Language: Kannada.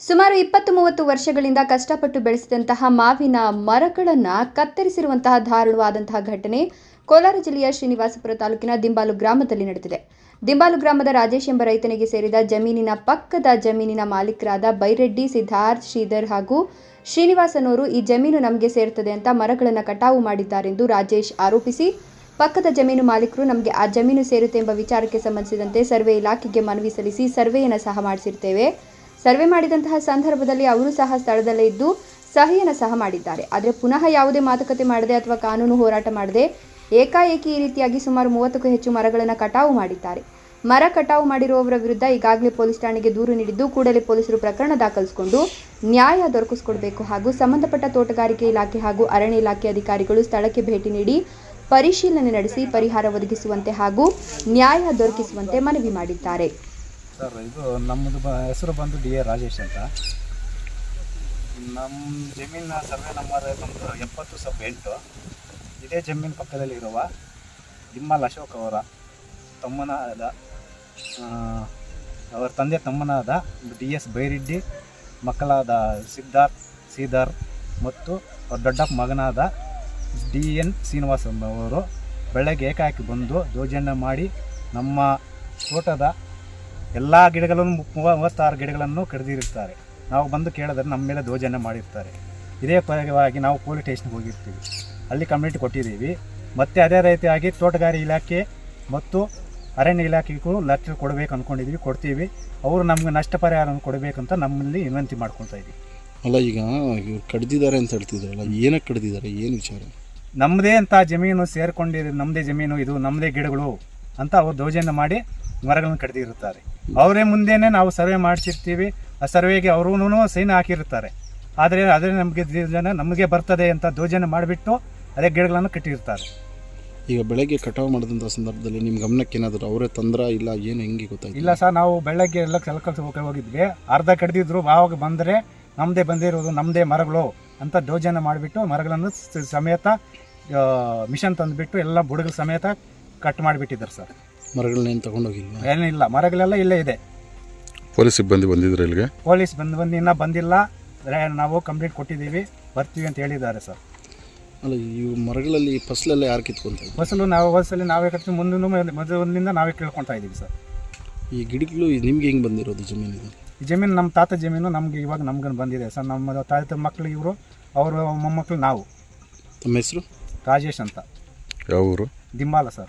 ಸುಮಾರು ಇಪ್ಪತ್ತು ಮೂವತ್ತು ವರ್ಷಗಳಿಂದ ಕಷ್ಟಪಟ್ಟು ಬೆಳೆಸಿದಂತಹ ಮಾವಿನ ಮರಗಳನ್ನು ಕತ್ತರಿಸಿರುವಂತಹ ದಾರುಣವಾದಂತಹ ಘಟನೆ ಕೋಲಾರ ಜಿಲ್ಲೆಯ ಶ್ರೀನಿವಾಸಪುರ ತಾಲೂಕಿನ ದಿಂಬಾಲು ಗ್ರಾಮದಲ್ಲಿ ನಡೆದಿದೆ. ದಿಂಬಾಲು ಗ್ರಾಮದ ರಾಜೇಶ್ ಎಂಬ ರೈತನಿಗೆ ಸೇರಿದ ಜಮೀನಿನ ಪಕ್ಕದ ಜಮೀನಿನ ಮಾಲೀಕರಾದ ಬೈರೆಡ್ಡಿ, ಸಿದ್ಧಾರ್ಥ್, ಶ್ರೀಧರ್ ಹಾಗೂ ಶ್ರೀನಿವಾಸನವರು ಈ ಜಮೀನು ನಮಗೆ ಸೇರ್ತದೆ ಅಂತ ಮರಗಳನ್ನು ಕಟಾವು ಮಾಡಿದ್ದಾರೆಂದು ರಾಜೇಶ್ ಆರೋಪಿಸಿ, ಪಕ್ಕದ ಜಮೀನು ಮಾಲೀಕರು ನಮಗೆ ಆ ಜಮೀನು ಸೇರುತ್ತೆ ಎಂಬ ವಿಚಾರಕ್ಕೆ ಸಂಬಂಧಿಸಿದಂತೆ ಸರ್ವೆ ಇಲಾಖೆಗೆ ಮನವಿ ಸಲ್ಲಿಸಿ ಸರ್ವೆಯನ್ನು ಸಹ ಮಾಡಿಸಿರ್ತೇವೆ. ಸರ್ವೆ ಮಾಡಿದಂತಹ ಸಂದರ್ಭದಲ್ಲಿ ಅವರು ಸಹ ಸ್ಥಳದಲ್ಲೇ ಇದ್ದು ಸಹಿಯನ್ನು ಸಹ ಮಾಡಿದ್ದಾರೆ. ಆದರೆ ಪುನಃ ಯಾವುದೇ ಮಾತುಕತೆ ಮಾಡದೆ ಅಥವಾ ಕಾನೂನು ಹೋರಾಟ ಮಾಡದೆ ಏಕಾಏಕಿ ಈ ರೀತಿಯಾಗಿ ಸುಮಾರು ಮೂವತ್ತಕ್ಕೂ ಹೆಚ್ಚು ಮರಗಳನ್ನು ಕಟಾವು ಮಾಡಿದ್ದಾರೆ. ಮರ ಕಟಾವು ಮಾಡಿರುವವರ ವಿರುದ್ಧ ಈಗಾಗಲೇ ಪೊಲೀಸ್ ಠಾಣೆಗೆ ದೂರು ನೀಡಿದ್ದು ಕೂಡಲೇ ಪೊಲೀಸರು ಪ್ರಕರಣ ದಾಖಲಿಸಿಕೊಂಡು ನ್ಯಾಯ ದೊರಕಿಸಿಕೊಡಬೇಕು ಹಾಗೂ ಸಂಬಂಧಪಟ್ಟ ತೋಟಗಾರಿಕೆ ಇಲಾಖೆ ಹಾಗೂ ಅರಣ್ಯ ಇಲಾಖೆ ಅಧಿಕಾರಿಗಳು ಸ್ಥಳಕ್ಕೆ ಭೇಟಿ ನೀಡಿ ಪರಿಶೀಲನೆ ನಡೆಸಿ ಪರಿಹಾರ ಒದಗಿಸುವಂತೆ ಹಾಗೂ ನ್ಯಾಯ ದೊರಕಿಸುವಂತೆ ಮನವಿ ಮಾಡಿದ್ದಾರೆ. ಸರ್ ಇದು ನಮ್ಮದು ಬ ಹೆಸರು ಬಂದು ಡಿ ಎ ರಾಜೇಶ್ ಅಂತ. ನಮ್ಮ ಜಮೀನಿನ ಸರ್ವೆ ನಂಬರ್ ಬಂದು ಎಪ್ಪತ್ತು ಸಬ್ ಎಂಟು. ಇದೇ ಜಮೀನು ಪಕ್ಕದಲ್ಲಿರುವ ದಿಮ್ಮಲ್ ಅಶೋಕ್ ಅವರ ತಮ್ಮನಾದ ಅವರ ತಂದೆ ತಮ್ಮನಾದ ಡಿ ಎಸ್ ಬೈರೆಡ್ಡಿ, ಮಕ್ಕಳಾದ ಸಿದ್ಧಾರ್ಥ್, ಸೀದಾರ್ ಮತ್ತು ಅವ್ರ ದೊಡ್ಡಪ್ಪ ಮಗನಾದ ಡಿ ಎನ್ ಶ್ರೀನಿವಾಸ್ ಅವರು ಬೆಳಗ್ಗೆ ಏಕಾಕಿ ಬಂದು ಯೋಜನೆ ಮಾಡಿ ನಮ್ಮ ತೋಟದ ಎಲ್ಲ ಗಿಡಗಳನ್ನು ಮೂವ- ಮೂವತ್ತಾರು ಗಿಡಗಳನ್ನು ಕಡಿದಿರುತ್ತಾರೆ. ನಾವು ಬಂದು ಕೇಳಿದ್ರೆ ನಮ್ಮ ಮೇಲೆ ಧ್ವಜನ ಮಾಡಿರ್ತಾರೆ. ಇದೇ ಪರವಾಗಿ ನಾವು ಪೊಲೀಸ್ ಸ್ಟೇಷನ್ಗೆ ಹೋಗಿರ್ತೀವಿ. ಅಲ್ಲಿ ಕಂಪ್ಲೇಂಟ್ ಕೊಟ್ಟಿದ್ದೀವಿ. ಮತ್ತು ಅದೇ ರೀತಿಯಾಗಿ ತೋಟಗಾರಿಕೆ ಇಲಾಖೆ ಮತ್ತು ಅರಣ್ಯ ಇಲಾಖೆಗೂ ಲೆಟ್ರ್ ಕೊಡಬೇಕು ಅಂದ್ಕೊಂಡಿದ್ದೀವಿ ಕೊಡ್ತೀವಿ. ಅವರು ನಮಗೆ ನಷ್ಟ ಪರಿಹಾರವನ್ನು ಕೊಡಬೇಕಂತ ನಮ್ಮಲ್ಲಿ ವಿನಂತಿ ಮಾಡ್ಕೊತಾ ಇದ್ದೀವಿ. ಅಲ್ಲ ಈಗ ಇವ್ರು ಕಡ್ದಿದ್ದಾರೆ ಅಂತ ಹೇಳ್ತಿದ್ರಲ್ಲ ಏನಕ್ಕೆ ಕಡ್ದಿದ್ದಾರೆ? ಏನು ವಿಚಾರ? ನಮ್ಮದೇ ಅಂತ ಜಮೀನು ಸೇರಿಕೊಂಡಿರೋ ನಮ್ಮದೇ ಜಮೀನು ಇದು ನಮ್ಮದೇ ಗಿಡಗಳು ಅಂತ ಅವರು ದೌರ್ಜನ್ಯ ಮಾಡಿ ಮರಗಳನ್ನು ಕಡಿದಿರುತ್ತಾರೆ. ಅವರೇ ಮುಂದೆನೇ ನಾವು ಸರ್ವೆ ಮಾಡಿಸಿರ್ತೀವಿ. ಆ ಸರ್ವೆಗೆ ಅವರೂ ಸೈನ್ ಹಾಕಿರ್ತಾರೆ. ಆದರೆ ಅದೇ ನಮಗೆ ಜನ ನಮಗೆ ಬರ್ತದೆ ಅಂತ ದೋಜನೆ ಮಾಡಿಬಿಟ್ಟು ಅದೇ ಗಿಡಗಳನ್ನು ಕಟ್ಟಿರ್ತಾರೆ. ಈಗ ಬೆಳಗ್ಗೆ ಕಟಾವು ಮಾಡಿದಂಥ ಸಂದರ್ಭದಲ್ಲಿ ನಿಮ್ಮ ಗಮನಕ್ಕೆ ಏನಾದರೂ ಅವರೇ ತಂದ್ರ ಇಲ್ಲ ಏನು ಹೆಂಗೆ ಗೊತ್ತಾಯ್ತು? ಇಲ್ಲ ಸರ್ ನಾವು ಬೆಳಗ್ಗೆ ಎಲ್ಲ ಕೆಲಸ ಹೋಗಿದ್ವಿ. ಅರ್ಧ ಕಡ್ದಿದ್ರು ಆವಾಗ ಬಂದರೆ ನಮ್ಮದೇ ಬಂದಿರೋದು ನಮ್ಮದೇ ಮರಗಳು ಅಂತ ದೋಜನ ಮಾಡಿಬಿಟ್ಟು ಮರಗಳನ್ನು ಸಮೇತ ಮಿಷನ್ ತಂದುಬಿಟ್ಟು ಎಲ್ಲ ಬುಡಗಳ ಸಮೇತ ಕಟ್ ಮಾಡಿಬಿಟ್ಟಿದ್ದಾರೆ ಸರ್. ಮರಗಳನ್ನೇನು ತಗೊಂಡೋಗಿಲ್ವಾ ಏನಿಲ್ಲ ಮರಗಳೆಲ್ಲ ಇಲ್ಲೇ ಇದೆ. ಪೊಲೀಸ್ ಸಿಬ್ಬಂದಿ ಬಂದಿದ್ರು ಇಲ್ಲಿಗೆ? ಪೊಲೀಸ್ ಬಂದು ಬಂದು ಇನ್ನೂ ಬಂದಿಲ್ಲ. ರೇ- ನಾವು ಕಂಪ್ಲೇಂಟ್ ಕೊಟ್ಟಿದ್ದೀವಿ. ಬರ್ತೀವಿ ಅಂತ ಹೇಳಿದ್ದಾರೆ ಸರ್. ಅಲ್ಲ ಈ ಮರಗಳಲ್ಲಿ ಫಸಲೆಲ್ಲ ಯಾರು ಕಿತ್ಕೊಂತ ಇದ್ರು ಫಸಲು ನಾವು ಫಸಲಲ್ಲಿ ನಾವೇ ಕಟ್ಟಿ ಮುಂದಿನ ಮೊದಲಿನಿಂದ ನಾವೇ ಕೇಳ್ಕೊತಾ ಇದ್ದೀವಿ ಸರ್. ಈ ಗಿಡಗಳು ನಿಮ್ಗೆ ಹೆಂಗೆ ಬಂದಿರೋದು ಜಮೀನಿಗೆ ಈ ಜಮೀನು ನಮ್ಮ ತಾತ ಜಮೀನು ನಮಗೆ ಇವಾಗ ನಮ್ಗೆ ಬಂದಿದೆ ಸರ್. ನಮ್ಮ ತಾತ ಮಕ್ಕಳು ಇವರು ಅವರು ಮೊಮ್ಮಕ್ಕಳು ನಾವು. ತಮ್ಮ ಹೆಸರು? ರಾಜೇಶ್ ಅಂತ. ಯಾವ ಊರು ದಿಂಬಾಲ ಸರ್.